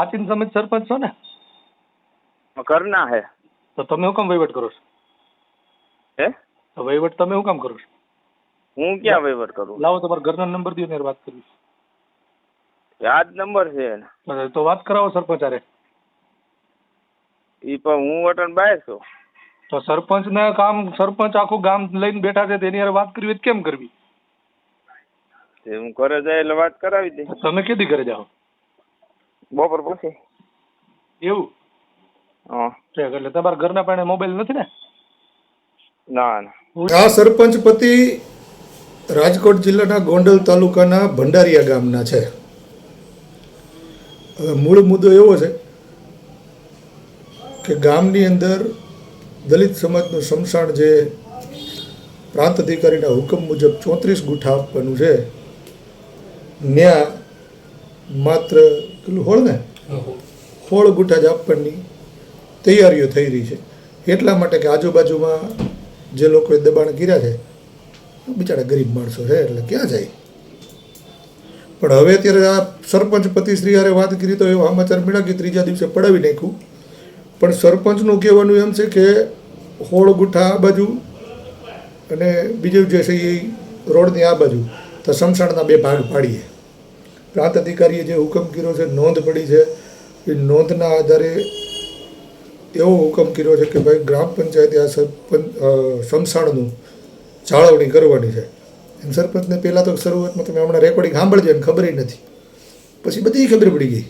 હાથીન સમિત સરપંચ છો ને? કરના હે. તો તમે હું કામ વહીવટ કરો છો? હે? તો વહીવટ તમે હું કામ કરો છો? હું ક્યાં વહીવટ કરું? લાવો તમારા ઘરના નંબર દો ને વાત કરવી યાદ નંબર છે તો વાત કરાવો સરપંચ અરે ઈ પણ હું વટન બાય છું. તો સરપંચ ને કામ સરપંચ આખું ગામ લઈને બેઠા છે તેની હારે વાત કરવી કેમ કરવી? તે હું ઘરે જાય એટલે વાત કરાવી દે. તમે કેદી ઘરે જાઓ? બપોર પછી? એવું? હા. એટલે તમારા ઘરના પાસે મોબાઈલ નથી ને? ના ના. આ સરપંચ પતિ રાજકોટ જિલ્લાના ગોંડલ તાલુકાના ભંડારીયા ગામના છે. હવે મૂળ મુદ્દો એવો છે કે ગામની અંદર દલિત સમાજનું સમસાણ જે પ્રાંત અધિકારીના હુકમ મુજબ ચોત્રીસ ગુઠા આપવાનું છે ન્યા માત્ર પેલું હોળ ને? હોળ. ગુટા જ આપવાની તૈયારીઓ થઈ રહી છે. એટલા માટે કે આજુબાજુમાં જે લોકોએ દબાણ કર્યા છે બિચારા ગરીબ માણસો છે એટલે ક્યાં જાય? પણ હવે અત્યારે આ સરપંચ પતિશ્રી હારે વાત કરી તો એવો સમાચાર મળ્યા કે ત્રીજા દિવસે પડાવી નાખ્યું. પણ સરપંચનું કહેવાનું એમ છે કે હોળ ગુઠા આ બાજુ અને બીજું જે છે એ રોડની આ બાજુ તો સમસાણના બે ભાગ પાડીએ. પ્રાંત અધિકારીએ જે હુકમ કર્યો છે નોંધ પડી છે એ નોંધના આધારે એવો હુકમ કર્યો છે કે ભાઈ ગ્રામ પંચાયતે આ સરપંચ અ, જાળવણી કરવાની છે. એમ સરપંચને પહેલાં તો શરૂઆતમાં તમે હમણાં રેકોર્ડિંગ સાંભળજો એમ ખબર નથી. પછી બધી ખબર પડી ગઈ.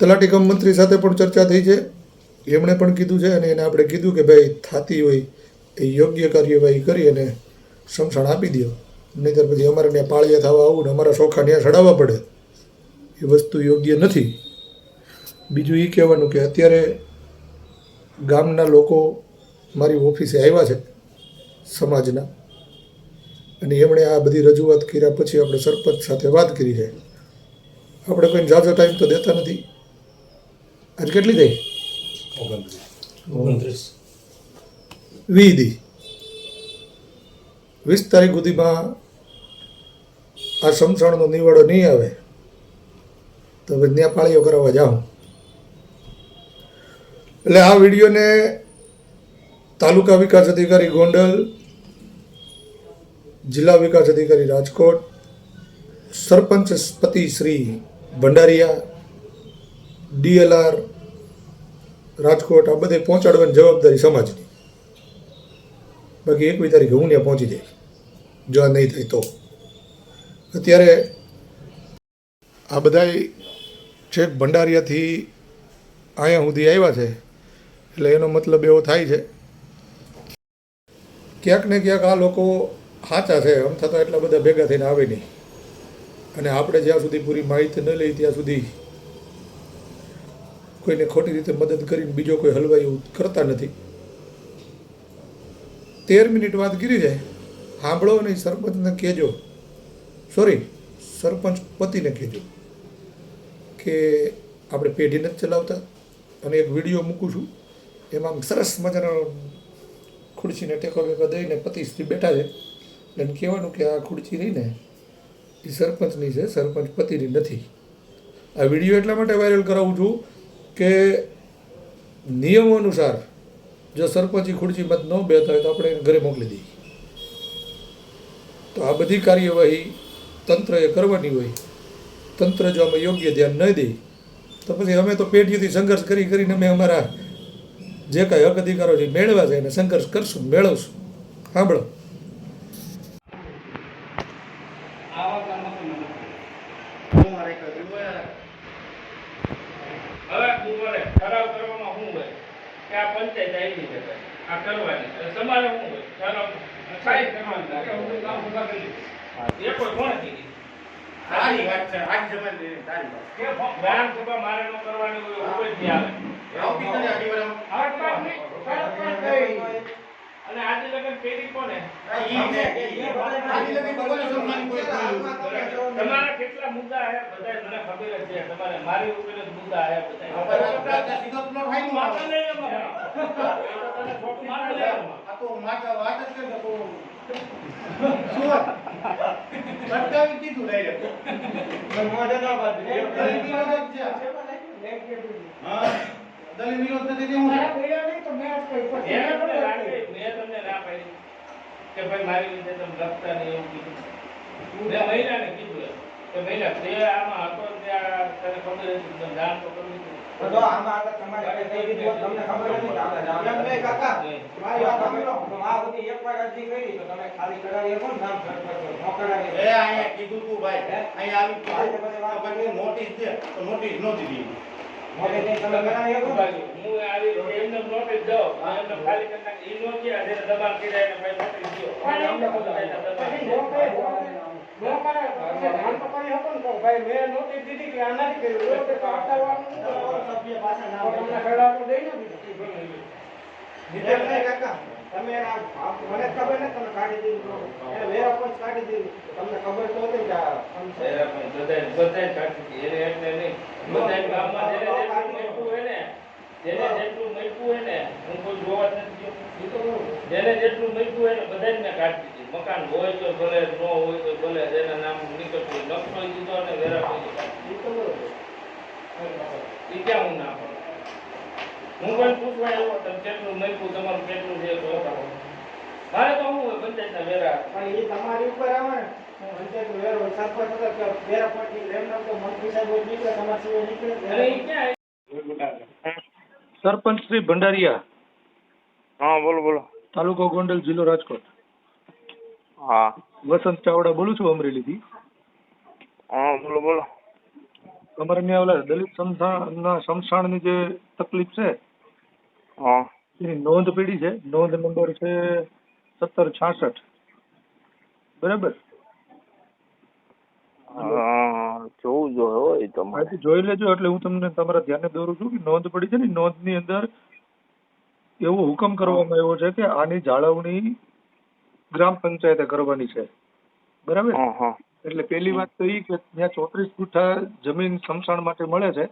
તલાટી કમ મંત્રી સાથે પણ ચર્ચા થઈ છે. એમણે પણ કીધું છે અને એને આપણે કીધું કે ભાઈ થાતી હોય એ યોગ્ય કાર્યવાહી કરી અને સમસાણ આપી દો. નહીંતર પછી અમારે ત્યાં પાળિયા થવા આવું ને અમારા શોખા ત્યાં ચડાવવા પડે. એ વસ્તુ યોગ્ય નથી. બીજું એ કહેવાનું કે અત્યારે ગામના લોકો મારી ઓફિસે આવ્યા છે સમાજના. અને એમણે આ બધી રજૂઆત કર્યા પછી આપણે સરપંચ સાથે વાત કરી છે. આપણે કોઈ ઝાઝો ટાઈમ તો દેતા નથી. આજ કેટલી થઈ? વી દી. વીસ તારીખ સુધીમાં આ સમસણનો નિવાડો નહીં આવે, તો હવે ત્યાં પાળીઓ કરાવવા જાઉં. એટલે આ વિડીયોને તાલુકા વિકાસ અધિકારી ગોંડલ, જિલ્લા વિકાસ અધિકારી રાજકોટ, સરપંચ પતિ શ્રી ભંડારિયા, ડીએલઆર, રાજકોટ, આ બધે પહોંચાડવાની જવાબદારી સમાજની. બાકી એકવી તારીખે હું ત્યાં પહોંચી જઈશ. જો આ નહીં થાય તો. અત્યારે આ બધાય છેક ભંડારિયાથી અહીંયા સુધી આવ્યા છે. એટલે એનો મતલબ એવો થાય છે. ક્યાંક ને ક્યાંક આ લોકો સાચા છે, આમ થતાં એટલા બધા ભેગા થઈને આવે નહીં. અને આપણે જ્યાં સુધી પૂરી માહિતી ન લઈ ત્યાં સુધી કોઈને ખોટી રીતે મદદ કરીને બીજો કોઈ હલવાઈ કરતા નથી. તેર મિનિટ વાત કરી જાય સાંભળો અને સરપંચને કહેજો. સોરી, સરપંચ પતિને કહેજો કે આપણે પેઢી નથી ચલાવતા અને એક વીડિયો મૂકું છું, એમાં સરસ મજાનો ખુરશીને ટેકો બેકો દઈને પતિ સ્ત્રી બેઠા છે. એટલે કહેવાનું કે આ ખુરશી રહીને એ સરપંચની છે, સરપંચ પતિની નથી. આ વીડિયો એટલા માટે વાયરલ કરાવું છું કે નિયમો અનુસાર જો સરપંચ ખુરશી મત ન બેતા હોય તો આપણે એને ઘરે મોકલી દઈએ. તો આ બધી કાર્યવાહી તંત્રએ કરવાની હોય તંત્ર જો અમે યોગ્ય ધ્યાન ન દે તો પછી અમે તો પેઢીથી સંઘર્ષ કરી કરીને અમે અમારા જે કાંઈ હક અધિકારો છે મેળવા મેળવ્યા છે એને સંઘર્ષ કરશું મેળવશું. સાંભળો. આ તમારે કરવાની કે હું કામ ઊભા કરી દઈશ. એ કોઈ કોણે કીધી સારી વાત છે આજ જમાને સારી વાત. કે ગ્રામ સભા મારે ન કરવાની હોય જ નહીં આવે. આવું કીધું ને અઢી આ વાત નહીં. સરપંચ અને આજે લગન પેઢી કોને? ઈ ને ઈ આજ લગી સન્માન કોઈ કર્યું તમારા કેટલા મુદ્દા હે? બધા મને ખબર જ છે તમારે મારી ઉપર જ મુદ્દા હે સીધો પ્લોટ લઈ લો મારા. તો માતા વાત જ તો અટકાવી દીધું ના પાડી કે ભાઈ મારી રીતે લખતા નહીં એવું કીધું મેં મહિલાને કીધું કે મહિલા તે આમાં હતો ત્યાં તને ખબર હતી તમે જાણ તો કરવી તો આમાં આગળ તમારે કઈ થઈ ગયું તમને ખબર નથી. કે એમ નહીં કાકા. મારી વાત સાંભળો. તો આ બધી એકવાર અરજી કરી તો તમે ખાલી કરાવી શકો નામ સરપંચ નો કરાવી એ અહીંયા કીધું તું ભાઈ. અહીંયા આવી કીધું તો પછી નોટિસ દે. તો નોટિસ નહોતી દીધી. મોઢે જઈને તમે કરાવી શકો? હું આવી એમને નોટિસ દઉં. એમને ખાલી કરી નાખી. ઈ નો ગયા જેને દબાણ કર્યા એને ભાઈ નોટિસ દ્યો. પણ એમને દબાણ પછી નો કર્યા. કરે, નો કરે, તમે જાણ તો કરી શકો ને તો ભાઈ મેં નોટિસ દીધી કે આ નથી કર્યું. તો હટાવવાનું સભ્ય પાછા ના તમને ખરડા તો દઈ ન દીધું. એમ નહીં કાકા તમે આ આ મને ખબર નથી તમે કાઢી દીધું એને વેરા પોસ્ટ કાઢી દીધું તમને ખબર તો હતી કે બધાય- બધાય કાઢી દીધી. એને એટલે નહીં. બધાય ગામમાં જેને જેટલું મેટવું હોય ને, જેને જેટલું મેટવું હોય ને, હું કોઈ જોવા જ નથી. જેને જેટલું મેટવું હોય ને બધાય મેં કાઢી. મકાન હોય તો ભલે ન હોય તો ભલે એના નામ નીકળતું હોય. દીધો અને વેરા. દીધો. એ ક્યાં હું ના પાડું? હું પણ પૂછવા આવ્યો તમે કેટલું મેટવું તમારું કેટલું છે તો મારે તો હું હોય પંચાયતના વેરા? પણ એ તમારી ઉપર આવે ને. પંચાયત વેરો સરપંચ હતો કે વેરા પરથી લેમના તો મંત્રી સાહેબ નીકળે તમારા સિવાય નીકળે. અને ઈ ક્યાં સરપંચ શ્રી ભંડારિયા. હા બોલો બોલો. તાલુકો ગોંડલ જિલ્લો રાજકોટ. હા. વસંત ચાવડા બોલું છું અમરેલીથી? હા બોલો બોલો. અમારે ત્યાં ઓલા દલિત સમસાણના સમસાણની જે તકલીફ છે હા. એની નોંધ પડી છે. નોંધ નંબર છે સત્તર છાસઠ. બરાબર? હા, જોવું જોઈએ હોય તમારે જોઈ લેજો એટલે હું તમને તમારા ધ્યાને દોરું છું કે નોંધ પડી છે ને નોંધ નોંધની અંદર એવો હુકમ કરવામાં આવ્યો છે કે આની જાળવણી ગ્રામ પંચાયતે કરવાની છે. બરાબર? એટલે પેલી વાત તો એ કે ત્યાં ચોત્રીસ ગુઠા જમીન સમસાણ માટે મળે છે.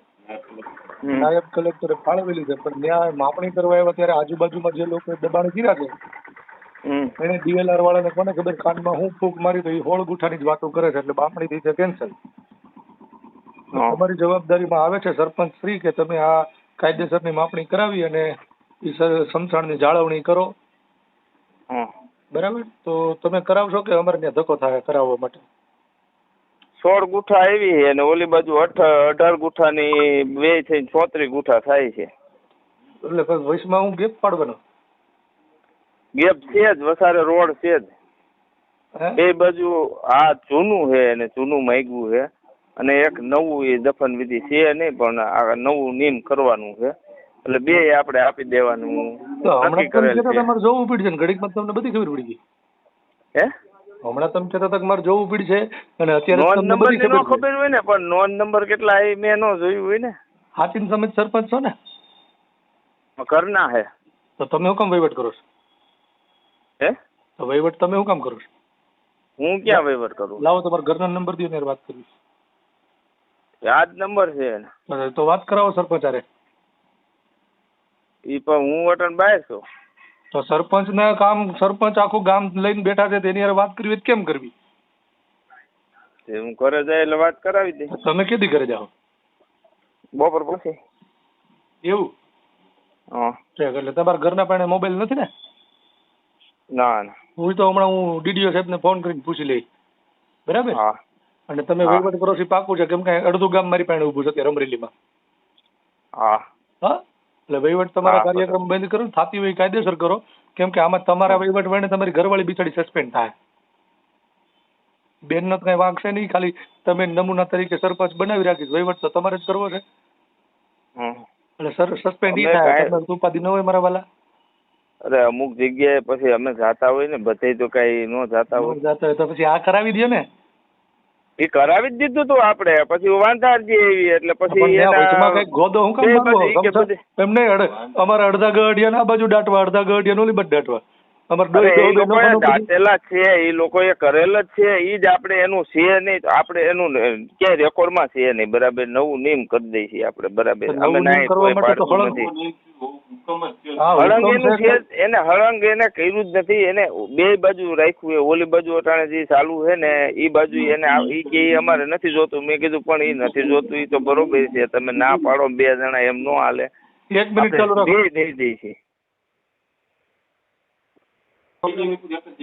નાયબ કલેક્ટરે ફાળવેલી છે પણ ત્યાં માપણી કરવા આવ્યા ત્યારે આજુબાજુમાં જે લોકો દબાણ કર્યા છે એને ડીએલઆર વાળાને કોને ખબર કાનમાં હું ફૂંક મારી તો એ હોળ ગુઠાની જ વાતો કરે છે એટલે બામણી થઈ છે કેન્સલ. તમારી જવાબદારીમાં આવે છે સરપંચ શ્રી કે તમે આ કાયદેસરની માપણી કરાવી અને એ સમસાણની જાળવણી કરો. બરાબર? તો તમે કરાવશો કે અમારે ત્યાં ધક્કો થાય કરાવવા માટે? સોળ ગુઠા આવી અને ઓલી બાજુ અઢાર ગુઠાની બે થઈને ચોત્રીસ ગુઠા થાય છે. એટલે વચમાં હું ગેપ પાડવાનો? ગેપ છે જ વસારે રોડ છે જ. બે બાજુ આ જૂનું છે અને જૂનું માગ્યું છે. અને એક નવું એ દફન વિધિ છે નહીં પણ આ નવું નિયમ કરવાનું છે. એટલે બે આપણે આપી દેવાનું. નક્કી કરેલ છે. તમારે જોવું પડશે ને ઘડીકમાં તમને બધી ખબર પડી ગઈ. હે? હમણાં તમે કહેતા હતા મારે જોવું પડશે અને અત્યારે નોન નંબરની ખબર હોય ને પણ નોન નંબર કેટલા એ મેં નો જોયું હોય ને. હાચીન તમે સરપંચ છો ને? ઘરના હે. તો તમે હું કામ વહીવટ કરો છો? હે? તો વહીવટ તમે હું કામ કરો છો? હું ક્યાં વહીવટ કરું? લાવો તમારા ઘરના નંબર દો ને વાત કરીશ. આ જ નંબર છે તો- વાત કરાવો સરપંચ હારે. ઈ પણ હું વટણ બહાર છું. તો સરપંચ ને કામ સરપંચ આખું ગામ લઈને બેઠા છે તેની હારે વાત કરવી હોય તો કેમ કરવી? તે હું ઘરે જાય એટલે વાત કરાવી દે. તમે કેદી ઘરે જાઓ? બપોર પછી. એવું? હા. એટલે તમારા ઘરના પાસે મોબાઈલ નથી ને? ના ના. હું તો હમણાં હું ડીડીઓ સાહેબને ફોન કરીને પૂછી લઈ બરાબર? હા. અને તમે. વહીવટ કરો છો પાકું છે કેમ કે અડધું ગામ મારી પાસે ઊભું છે અત્યારે અમરેલીમાં. હા. હા? એટલે વહીવટ તમારા કાર્યક્રમ બંધ કરો થાતી હોય કાયદેસર કરો. કેમ કે આમાં તમારા વહીવટ વડે તમારી ઘરવાળી બિચારી સસ્પેન્ડ થાય. બેનનો તો કઈ વાંક છે નહીં ખાલી તમે નમૂના તરીકે સરપંચ બનાવી રાખીશ વહીવટ તો તમારે જ કરવો છે. એટલે સર સસ્પેન્ડ ઈ થાય. ઉપાધિ ન હોય મારા વાલા. અરે અમુક જગ્યાએ પછી અમે જાતા હોય ને બધે તો કઈ નો જાતા હોય. જાતા હોય તો પછી આ કરાવી દે ને. એ કરાવી જ દીધું તું આપણે પછી વાંધારજી એવી એટલે પછી ત્યાં એના ગોદો હું કામ બે મારવો? બધી કે ગમશા- બધી- એમ નહીં અડ- અમારા અડધા ગઢિયા આ બાજુ દાટવા અડધા ગઢિયા ઓલી બાજુ દાટવા. દાટેલા છે એ લોકોએ કરેલ જ છે એ જ આપણે એનું છે નહીં આપણે એનું ક્યાંય રેકોર્ડમાં છે નહીં બરાબર? નવું નિયમ કરી દઈએ છીએ આપણે બરાબર? અમે ના એનું હળંગ એને કર્યું જ નથી. એને બે બાજુ રાખ્યું છે. ઓલી બાજુ અટાણે જે ચાલુ છે ને એ બાજુ એને ઈ કે અમારે નથી જોતું. મેં કીધું પણ એ નથી જોતું. એ તો બરોબર છે. તમે ના પાડો બે જણા એમ નો હાલે. એક મિનિટ ચાલુ રાખો. દઈ દઈ છે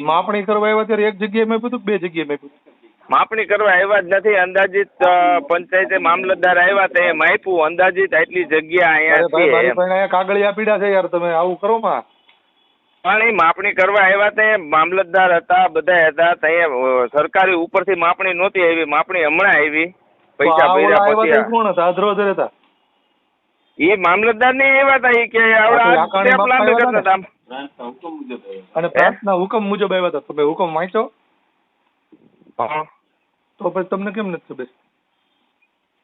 માપણી કરવા આવ્યા ત્યારે એક જગ્યાએ મેં પૂછ્યું બે જગ્યાએ મેં પૂછ્યું. માપણી કરવા આવ્યા જ નથી. અંદાજિત પંચાયતે મામલતદાર આવ્યા તે માપ્યું અંદાજિત આટલી જગ્યા અહીંયા એમ. કાગળિયા પીડા છે યાર. તમે આવું કરો માં. પણ એ માપણી કરવા આવ્યા તે મામલતદાર હતા બધા હતા. તે સરકારી ઉપરથી માપણી નહોતી આવી. માપણી હમણાં આવી. પૈસા ભર્યા પછી કોણ હતા? હાજરો હતા એ મામલતદાર ને એવા હતા એ કે આવડા બાપા કરતા હતા. અને પ્રાંતના હુકમ મુજબ આવ્યા હતા તમે હુકમ વાંચો હા. તો પછી તમને કેમ નથી ખબર?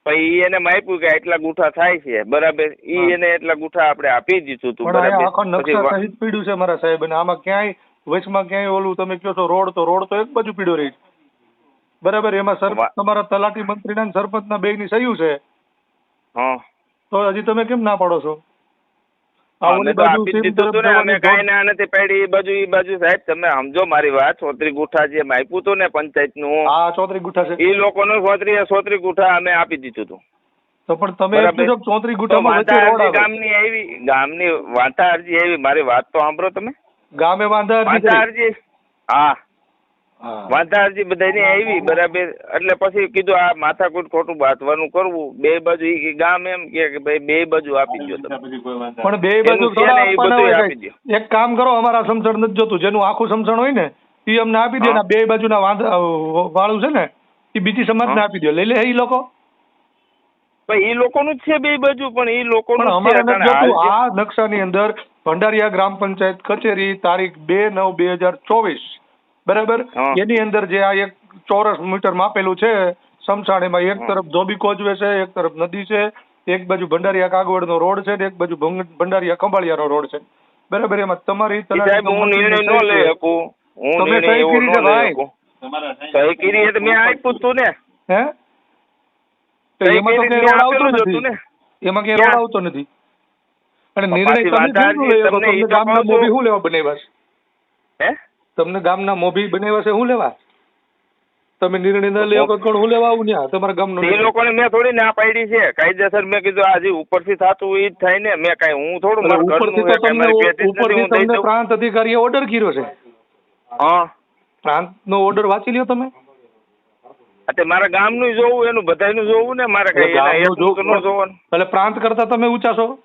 પછી એને માપ્યું કે આટલા ગુઠા થાય છે બરાબર? ઈ એને એટલા ગુઠા આપણે આપી દીધું તું બરાબર? આખો નકશા સહિત પીડ્યું છે મારા સાહેબ અને આમાં ક્યાંય વચમાં ક્યાંય ઓલું તમે કહો છો રોડ તો રોડ તો એક બાજુ પીડ્યો રહી છે. બરાબર? એમાં સરપંચ તમારા તલાટી મંત્રીના અને બે ની સહ્યું છે. હા. તો હજી તમે કેમ ના પાડો છો? નથી પાડી એ બાજુ એ બાજુ. સાહેબ તમે સમજો મારી વાત સોત્રી ગુઠા જે આપ્યું હતું ને પંચાયતનું આ ચોત્રી ગુઠા છે. એ લોકોનું સોત્રી સોત્રી ગુઠા અમે આપી દીધું હતું. તો પણ તમે. કીધું ચોત્રી ગુઠામાં ગામની આવી ગામની વાંધા અરજી આવી મારી વાત તો સાંભળો તમે. ગામે વાંધા. અરજી હા. હા. બધાને આવી બરાબર. એટલે પછી કીધું આ માથાકૂટ ખોટું બાંધવાનું કરવું. બે બાજુ એ ગામ એમ કે ભાઈ બે બાજુ આપી દો તમે. પણ બે બાજુ. એક કામ કરો અમારા સમસણ નથી જોતું. જેનું આખું સમસણ હોય ને એ અમને આપી દે બે બાજુના વાળું છે ને એ બીજી સમાજને આપી દો લઈ લે એ લોકો. ભાઈ એ લોકોનું જ છે બે બાજુ પણ એ લોકો લોકોનું અમારે જોતું. આ નકશાની અંદર ભંડારીયા ગ્રામ પંચાયત કચેરી તારીખ બે નવ બે હજાર ચોવીસ બરાબર? એની અંદર જે આ એક ચોરસ મીટર માપેલું છે સમસાણ એમાં એક. તરફ ધોબી કોચવે છે એક તરફ નદી છે એક બાજુ ભંડારીયા કાગવડનો રોડ છે ને એક બાજુ ભંડારીયા ખંભાળિયાનો રોડ છે. બરાબર? એમાં તમારી હું નિર્ણય ન લઈ શકું. હું તમે સહી કરી છે ભાઈ. સહી કરી એટલે મેં આપ્યું તું ને. હે? તો એમાં તો કઈ રોડ આવતો નથી. એમાં કઈ રોડ આવતો નથી. અને નિર્ણય તમે શું લેવા બનાવ્યા બસ હે? તમને ગામના મોભી બનાવ્યા છે શું લેવા? તમે નિર્ણય ન લેવો કોણ હું લેવા આવું ન્યા તમારા ગામનો એ લોકોને મેં થોડી ના પાડી છે. કાયદેસર મેં કીધું આજે ઉપરથી થતું એ જ થાય ને. મેં કાંઈ હું થોડું ઉપરથી તો તમને ઉપરથી તમને પ્રાંત અધિકારીએ ઓર્ડર કર્યો છે. હા. પ્રાંતનો ઓર્ડર વાંચી લ્યો તમે. એટલે મારા ગામનું જોવું એનું બધાયનું જોવું ને મારે કઈ ન જોવું. એટલે પ્રાંત કરતા તમે ઊંચા છો. પ્રાંત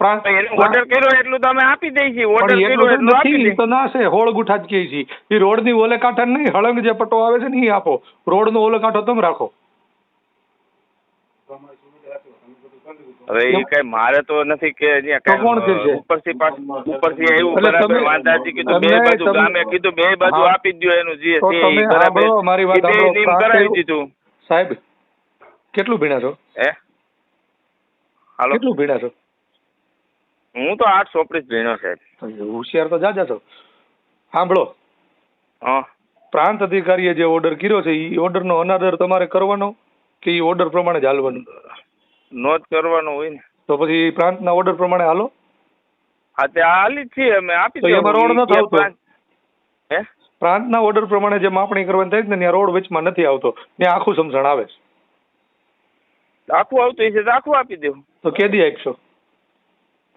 ઓર્ડર કર્યો એટલું તો આપી દઈએ છીએ ઓર્ડર કર્યો એટલું એટલું આપી નથી તો ના છે હોળ ગુઠા જ કહે છે એ રોડની ઓલે કાંઠા નહીં હળંગ જે પટ્ટો આવે છે ને એ આપો. રોડનો ઓલે કાંઠો તમે રાખો. હવે એ કઈ મારે તો નથી કે અહીંયા તો કોણ કાંઈ કરશે? ઉપરથી ઉપરથી આવ્યું બરાબર વાંધાજી કીધું બે બાજુ તમે- ગામે કીધું બે બાજુ આપી દ્યો એનું જે બરાબર. કરાવી દીધું. સાહેબ કેટલું ભીણા છો? હે? હાલો. કેટલું ભીણા છો? હું તો આઠ ચોપડીસ ભણ્યો સાહેબ હોશિયાર તો જાજા છો. સાંભળો. હા. પ્રાંત અધિકારીએ જે ઓર્ડર કર્યો છે એ ઓર્ડરનો અનાદર તમારે કરવાનો કે એ ઓર્ડર પ્રમાણે જ હાલવાનું? નોંધ કરવાનો હોય ને. તો પછી પ્રાંતના ઓર્ડર પ્રમાણે હાલો. હા તે હાલી છીએ અમે આપી તો એમાં રોડ નથી આવતો. હે? પ્રાંતના ઓર્ડર પ્રમાણે જે માપણી કરવાની થાય છે ને ત્યાં રોડ વચમાં નથી આવતો. ત્યાં આખું સમજણ આવે છે. આખું આવતું એ તો આખું આપી દેવું તો કેદી આપશો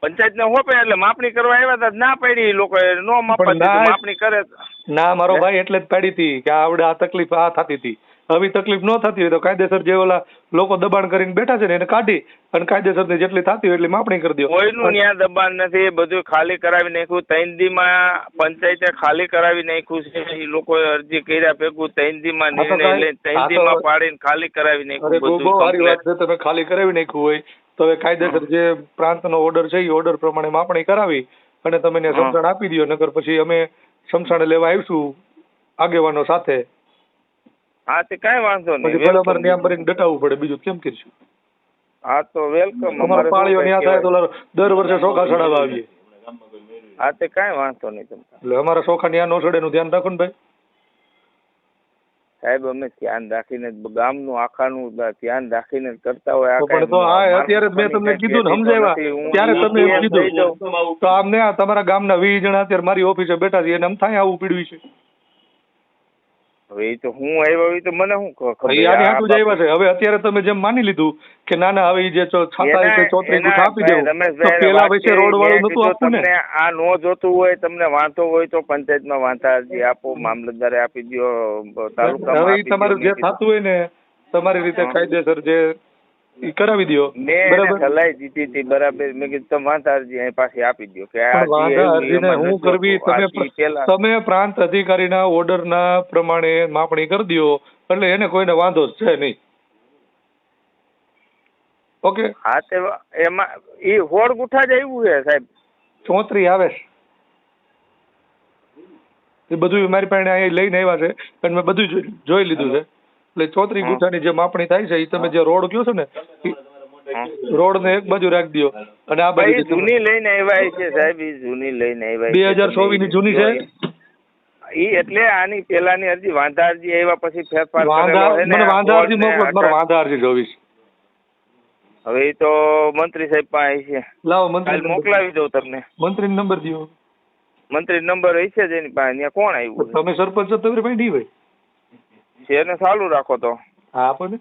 પંચાયત ને હોપે એટલે માપણી કરવા આવ્યા હતા ના પડી લોકો નો માપવા દીધું. માપણી કરે ના મારો ભાઈ એટલે જ પાડી હતી કે આવડે આ તકલીફ આ થતી હતી. હવે તકલીફ ન થતી હોય તો કાયદેસર જે ઓલા લોકો દબાણ કરીને બેઠા છે ને એને કાઢી અને કાયદેસર જેટલી થતી હોય એટલી માપણી કરી દો. કોઈનું ન્યા દબાણ નથી બધું ખાલી કરાવી નાખ્યું. ત્રણ દીમાં પંચાયતે ખાલી કરાવી નાખ્યું છે એ લોકો અરજી કર્યા ભેગું ત્રણ દીમાં તો નિર્ણય કાંઈ- લઈને ત્રણ હા તો- દીમાં પાડીને ખાલી કરાવી અરે નાખ્યું બહુ બધું બહુ સારી વાત છે તમે ખાલી કરાવી નાખ્યું હોય. તો હવે કાયદેસર જે પ્રાંતનો ઓર્ડર છે એ ઓર્ડર પ્રમાણે માપણી કરાવી અને તમે એને સમજણ આપી દો નકર પછી અમે સમસાણે લેવા આવીશું આગેવાનો સાથે. હા તે કાંઈ વાંધો નહીં. પછી ભલે અમારે ત્યાં ભરીને ડટાવવું પડે બીજું કેમ કરીશું? હા તો વેલકમ અમારા પાળીઓ ત્યાં થાય તો દર વર્ષે ચોખા ચડાવવા આવીએ. હા તે કાંઈ વાંધો નહીં એટલે અમારા ચોખા ત્યાં નો ચડે નું ધ્યાન રાખો ને ભાઈ. સાહેબ અમે ધ્યાન રાખીને ગામનું આખાનું ધ્યાન રાખીને કરતા હોય પણ તો આ અત્યારે મેં તમને કીધું ને સમજાવ્યા ત્યારે તમે એમ કીધું. તો આમને તમારા ગામના વીસ જણા અત્યારે મારી ઓફિસે બેઠા છે એને આમ થાય આવું પીડ્યું છે. હવે એ તો હું આવ્યો હોય તો મને શું ખબર એ આની આ હાટું જ આવ્યા છે. હવે અત્યારે તમે જેમ માની લીધું કે ના ના હવે જે છાતા ગુઠા આપી દેવું તો પેલા વાત રોડ વાળું નતું આપવું ને? આ નો જોતું હોય તમને વાંધો હોય તો પંચાયતમાં વાંધા અરજી આપો મામલતદારે આપી દો તાલુકા હવે તમારું જે થતું હોય ને તમારી રીતે કાયદેસર જે ઈ કરાવી દો મેં સલાહ દીધી હતી બરાબર. મેં કીધું તમે વાંધા અરજી અહીં પાછી આપી દો કે વાંધા અરજીને હું કરવી? તમે તમે પ્રાંત અધિકારીના ઓર્ડરના પ્રમાણે માપણી કરી દો એટલે એને કોઈને વાંધો છે નહીં. ઓકે? હા તે એમાં એ હોળ ગુઠા જ આવ્યું છે સાહેબ. ચોત્રી આવે છે. એ બધું મારી પાસે અહીંયા લઈને આવ્યા છે. અને મેં બધું જોઈ લીધું છે. એટલે ચોત્રી ગુઠાની જે માપણી થાય છે એ તમે જે રોડ કયો છો ને રોડ ને એક બાજુ રાખી દો અને આ ભાઈ બાજુ જૂની લઈને આવ્યા છે સાહેબ એ જૂની લઈને આવ્યા બે હજાર ચોવીસની જૂની છે? ઈ એટલે આની પેલાની અરજી વાંધા અરજી આવ્યા પછી ફેરફાર મને વાંધા અરજી મોકલો મારે વાંધા અરજી જોવી છે. હવે એ તો મંત્રી સાહેબ પાસે છે. લાવો મંત્રી મોકલાવી દઉં તમને. મંત્રી નંબર દો મંત્રી નંબર હશે જ એની પાસે કોણ આવ્યું તમે સરપંચ છો તમારી પાસે નહીં હોય. છે એને ચાલુ રાખો તો. હા આપો ને.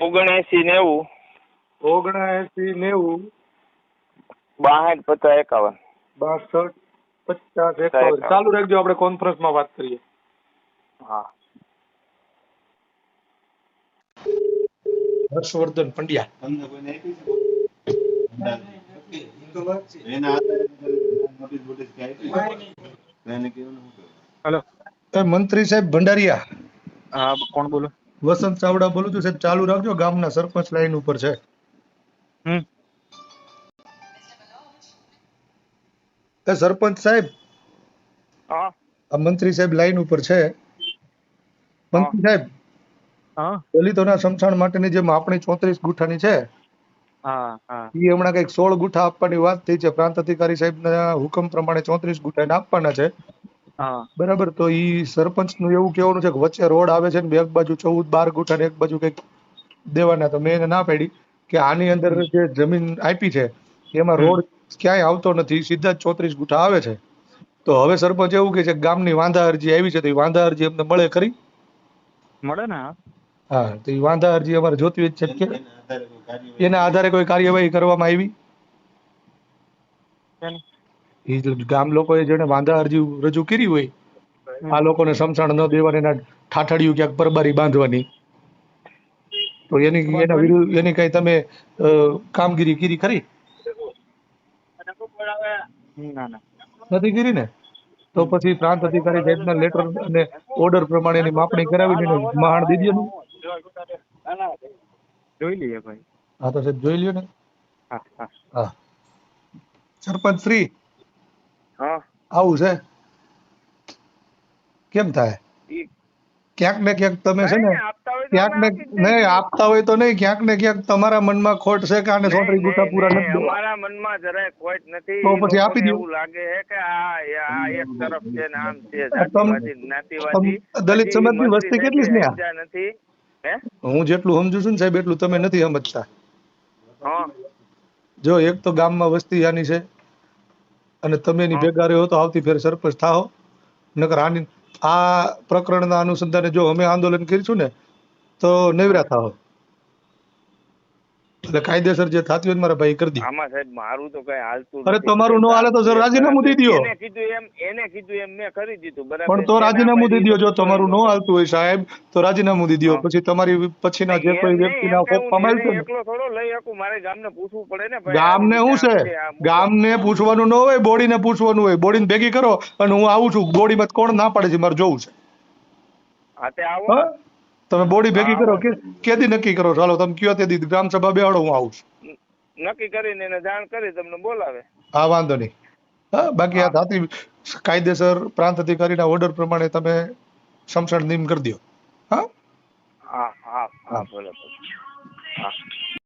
ઓગણએસી નેવું. ઓગણએસી નેવું. બાસઠ પચાસ એકાવન. બાસઠ. પચાસ એકાવન ચાલુ રાખજો આપણે કોન્ફરન્સમાં વાત કરીએ. હા. હર્ષવર્ધન પંડ્યા. તમને કોઈને આપી? એ મંત્રી સાહેબ ભંડારિયા. હા કોણ બોલો? વસંત ચાવડા બોલું છું સાહેબ ચાલુ રાખજો ગામના સરપંચ લાઈન ઉપર છે. હમ. એ સરપંચ સાહેબ. હા. આ મંત્રી સાહેબ લાઈન ઉપર છે. મંત્રી સાહેબ હા. દલિતોના સમસાણ માટેની જે માપણી ચોત્રીસ ગુઠાની છે. હા હા. એ હમણાં કંઈક સોળ ગુઠા આપવાની વાત થઈ છે. પ્રાંત અધિકારી સાહેબના હુકમ પ્રમાણે ચોત્રીસ ગુઠા એને આપવાના છે. હા. બરાબર તો ઈ સરપંચનું એવું કહેવાનું છે કે વચ્ચે રોડ આવે છે ને બે એક બાજુ ચૌદ બાર ગુઠા ને એક બાજુ કંઈક દેવાના તો મેં એને ના પાડી કે આની અંદર જે જમીન આપી છે એમાં રોડ ક્યાંય આવતો નથી સીધા જ ચોત્રીસ ગુઠા આવે છે. તો હવે સરપંચ એવું કે છે ગામની વાંધા અરજી આવી છે તો એ વાંધા અરજી અમને મળે ખરી? મળે ને હા તો એ વાંધા અરજી અમારે જોતી જ છે કે એના આધારે કોઈ કાર્યવાહી કરવામાં આવી? એ ગામ લોકોએ જેને વાંધા અરજી રજૂ કરી હોય આ લોકોને સમસાણ ન દેવાની એના ઠાઠડિયું ક્યાંક પરબારી બાંધવાની. તો એની એના વિરુદ્ધ એની કઈ તમે કામગીરી કરી ખરી? ના ના. નથી કરી ને તો પછી પ્રાંત અધિકારી સાહેબના લેટર અને ઓર્ડર પ્રમાણે એની માપણી કરાવી એને મહાણ દીધી એનું જોઈ લઈએ ભાઈ. હા તો સાહેબ જોઈ લ્યો ને. હા હા. હા. સરપંચ શ્રી? હા. આવું છે? કેમ થાય? ક્યાંક ને ક્યાંક તમે છે ને ક્યાંક ને. નહીં આપતા હોય તો નહીં ક્યાંક ને ક્યાંક તમારા મનમાં ખોટ છે કે આને સોટરી ગુટા પૂરા નથી અમારા મનમાં જરાય ખોટ નથી. તો પછી આપી લોકોને લાગે છે કે આ એક તરફ છે ને આમ છે જાતિવાદી જ્ઞાતિવાદી. દલિત સમાજની વસ્તી કેટલી છે નથી. હું? જેટલું સમજુ છું ને સાહેબ એટલું તમે નથી સમજતા. જો એક તો ગામમાં વસ્તી આની છે અને તમે એની ભેગા રહ્યો તો આવતી ફેર સરપંચ થાઓ. નકર આની આ પ્રકરણના અનુસંધાને જો અમે આંદોલન કરીશું ને તો નવરા થાઓ એટલે કાયદેસર જે થતું હોય મારા ભાઈ કરી દીધું. આમાં સાહેબ મારું તો કઈ હાલતું અરે તમારું નો હાલે તો સર રાજીનામું દઈ દો એને કીધું એમ એને કીધું એમ મેં કરી દીધું બરાબર? પણ તો રાજીનામું દઈ દો જો તમારું નો હાલતું હોય સાહેબ તો રાજીનામું દઈ દો પછી તમારી પછીના જે કોઈ વ્યક્તિના કોપ હું છે ને. એકલો થોડો લઈ શકું મારે ગામને પૂછવું પડે ને ભાઈ ગામને શું છે? ગામને પૂછવાનું ન હોય બોડીને પૂછવાનું હોય. બોડીને ભેગી કરો અને હું આવું છું. બોડીમાં કોણ ના પાડે છે? મારે જોવું છે. હા તે આવો. તમે બોડી ભેગી કરો કે કેદી નક્કી કરો? ચાલો તમે કયો તે દી ગ્રામ સભા બેહાડો હું આવું છું. નક્કી કરીને એને જાણ કરી તમને બોલાવે. હા વાંધો નહીં. હા બાકી આ ધાતી કાયદેસર પ્રાંત અધિકારીના ઓર્ડર પ્રમાણે તમે સમસણ નિમ કરી દો હા? હા હા હા બોલો હા.